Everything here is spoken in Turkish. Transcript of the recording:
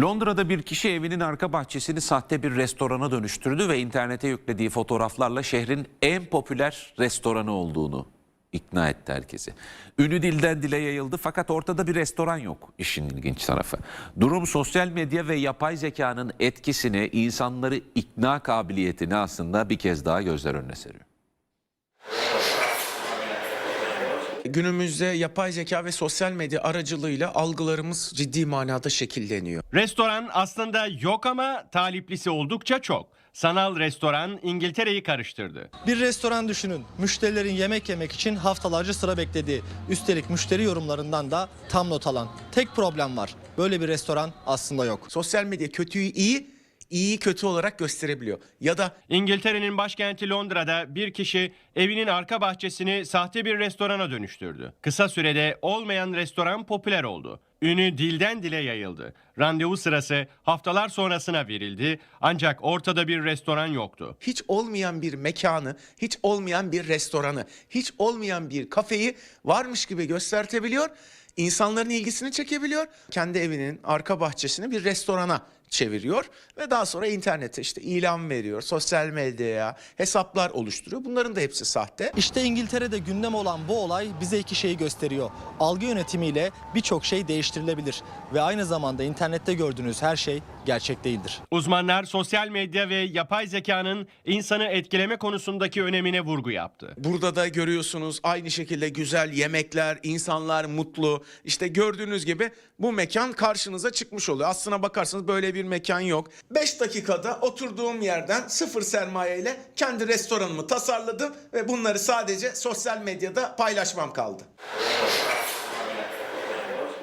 Londra'da bir kişi evinin arka bahçesini sahte bir restorana dönüştürdü ve internete yüklediği fotoğraflarla şehrin en popüler restoranı olduğunu ikna etti herkesi. Ünü dilden dile yayıldı fakat ortada bir restoran yok işin ilginç tarafı. Durum sosyal medya ve yapay zekanın etkisini, insanları ikna kabiliyetini aslında bir kez daha gözler önüne seriyor. Günümüzde yapay zeka ve sosyal medya aracılığıyla algılarımız ciddi manada şekilleniyor. Restoran aslında yok ama taliplisi oldukça çok. Sanal restoran İngiltere'yi karıştırdı. Bir restoran düşünün. Müşterilerin yemek yemek için haftalarca sıra beklediği. Üstelik müşteri yorumlarından da tam not alan. Tek problem var. Böyle bir restoran aslında yok. Sosyal medya kötüyü iyi, iyiyi kötü olarak gösterebiliyor. Ya da İngiltere'nin başkenti Londra'da bir kişi evinin arka bahçesini sahte bir restorana dönüştürdü. Kısa sürede olmayan restoran popüler oldu. Ünü dilden dile yayıldı. Randevu sırası haftalar sonrasına verildi ancak ortada bir restoran yoktu. hiç olmayan bir mekanı, hiç olmayan bir restoranı, hiç olmayan bir kafeyi varmış gibi göstertebiliyor. İnsanların ilgisini çekebiliyor. Kendi evinin arka bahçesini bir restorana çeviriyor ve daha sonra internete işte ilan veriyor, sosyal medyaya hesaplar oluşturuyor. Bunların da hepsi sahte. İşte İngiltere'de gündem olan bu olay bize iki şeyi gösteriyor. Algı yönetimiyle birçok şey değiştirilebilir ve aynı zamanda internette gördüğünüz her şey gerçek değildir. Uzmanlar sosyal medya ve yapay zekanın insanı etkileme konusundaki önemine vurgu yaptı. Burada da görüyorsunuz aynı şekilde güzel yemekler, insanlar mutlu. İşte gördüğünüz gibi bu mekan karşınıza çıkmış oluyor. Aslına bakarsanız böyle bir mekan yok. 5 dakikada oturduğum yerden sıfır sermaye ile kendi restoranımı tasarladım ve bunları sadece sosyal medyada paylaşmam kaldı.